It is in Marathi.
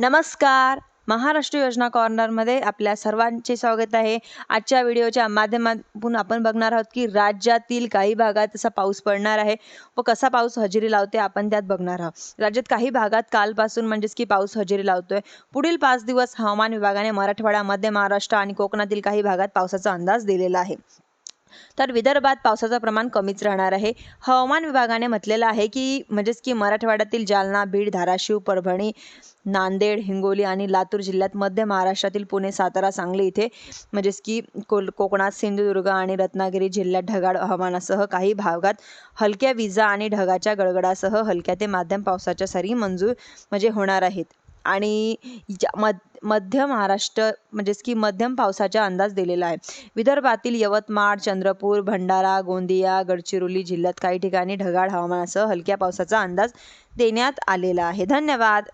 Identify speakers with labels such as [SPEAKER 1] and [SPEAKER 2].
[SPEAKER 1] नमस्कार. महाराष्ट्र योजना कॉर्नरमध्ये आपल्या सर्वांचे स्वागत आहे. आजच्या व्हिडिओच्या माध्यमातून आपण बघणार आहोत की राज्यातील काही भागात असा पाऊस पडणार आहे व कसा पाऊस हजेरी लावते आपण त्यात बघणार आहोत. राज्यात काही भागात कालपासून म्हणजेच की पाऊस हजेरी लावतोय. पुढील पाच दिवस हवामान विभागाने मराठवाडा मध्य महाराष्ट्र आणि कोकणातील काही भागात पावसाचा अंदाज दिलेला आहे. तर विदर्भात पावसाचं प्रमाण कमीच राहणार आहे. हवामान विभागाने म्हटलेलं आहे की म्हणजेच की मराठवाड्यातील जालना बीड धाराशिव परभणी नांदेड हिंगोली आणि लातूर जिल्ह्यात मध्य महाराष्ट्रातील पुणे सातारा सांगली इथे म्हणजेच की कोल कोकणात सिंधुदुर्ग आणि रत्नागिरी जिल्ह्यात ढगाळ हवामानासह काही भागात हलक्या विजा आणि ढगाच्या गडगडासह हलक्या ते माध्यम पावसाच्या सरी मंजूर म्हणजे होणार आहेत. आणि मध मध्य महाराष्ट्र म्हणजेच की मध्यम पावसाचा अंदाज दिलेला आहे. विदर्भातील यवतमाळ चंद्रपूर भंडारा गोंदिया गडचिरोली जिल्ह्यात काही ठिकाणी ढगाळ हवामानासह हलक्या पावसाचा अंदाज देण्यात आलेला आहे. धन्यवाद.